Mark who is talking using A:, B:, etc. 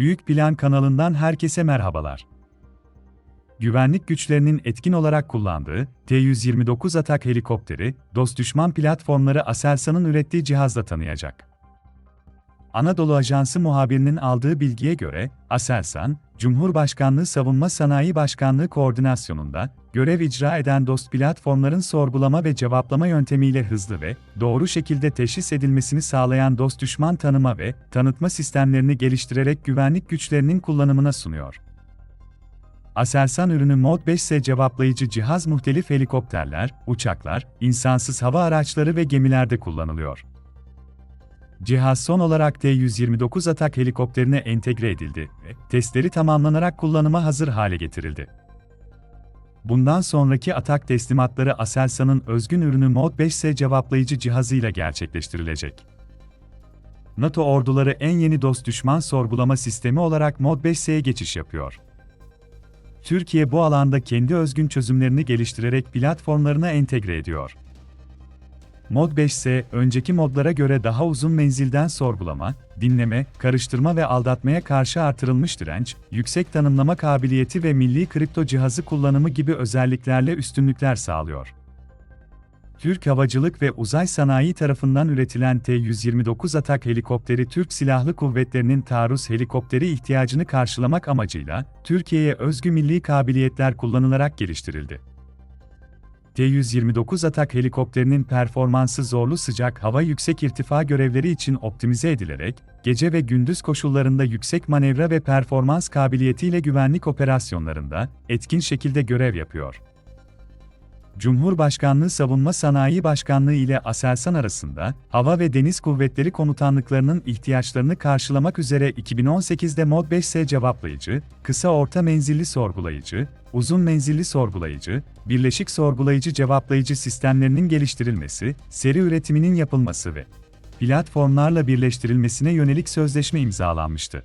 A: Büyük Plan kanalından herkese merhabalar. Güvenlik güçlerinin etkin olarak kullandığı T-129 atak helikopteri, dost düşman platformları Aselsan'ın ürettiği cihazla tanıyacak. Anadolu Ajansı muhabirinin aldığı bilgiye göre, Aselsan, Cumhurbaşkanlığı Savunma Sanayi Başkanlığı koordinasyonunda görev icra eden dost platformların sorgulama ve cevaplama yöntemiyle hızlı ve doğru şekilde teşhis edilmesini sağlayan dost düşman tanıma ve tanıtma sistemlerini geliştirerek güvenlik güçlerinin kullanımına sunuyor. Aselsan ürünü Mod 5S cevaplayıcı cihaz muhtelif helikopterler, uçaklar, insansız hava araçları ve gemilerde kullanılıyor. Cihaz son olarak T-129 atak helikopterine entegre edildi ve testleri tamamlanarak kullanıma hazır hale getirildi. Bundan sonraki atak teslimatları Aselsan'ın özgün ürünü Mod 5S cevaplayıcı cihazıyla gerçekleştirilecek. NATO orduları en yeni dost düşman sorgulama sistemi olarak Mod 5S'ye geçiş yapıyor. Türkiye bu alanda kendi özgün çözümlerini geliştirerek platformlarına entegre ediyor. Mod 5S, önceki modlara göre daha uzun menzilden sorgulama, dinleme, karıştırma ve aldatmaya karşı artırılmış direnç, yüksek tanımlama kabiliyeti ve milli kripto cihazı kullanımı gibi özelliklerle üstünlükler sağlıyor. Türk Havacılık ve Uzay Sanayi tarafından üretilen T-129 atak helikopteri Türk Silahlı Kuvvetleri'nin taarruz helikopteri ihtiyacını karşılamak amacıyla Türkiye'ye özgü milli kabiliyetler kullanılarak geliştirildi. T-129 atak helikopterinin performansı zorlu sıcak hava yüksek irtifa görevleri için optimize edilerek, gece ve gündüz koşullarında yüksek manevra ve performans kabiliyetiyle güvenlik operasyonlarında etkin şekilde görev yapıyor. Cumhurbaşkanlığı Savunma Sanayi Başkanlığı ile Aselsan arasında, Hava ve Deniz Kuvvetleri Komutanlıklarının ihtiyaçlarını karşılamak üzere 2018'de Mod 5S cevaplayıcı, kısa orta menzilli sorgulayıcı, uzun menzilli sorgulayıcı, birleşik sorgulayıcı cevaplayıcı sistemlerinin geliştirilmesi, seri üretiminin yapılması ve platformlarla birleştirilmesine yönelik sözleşme imzalanmıştı.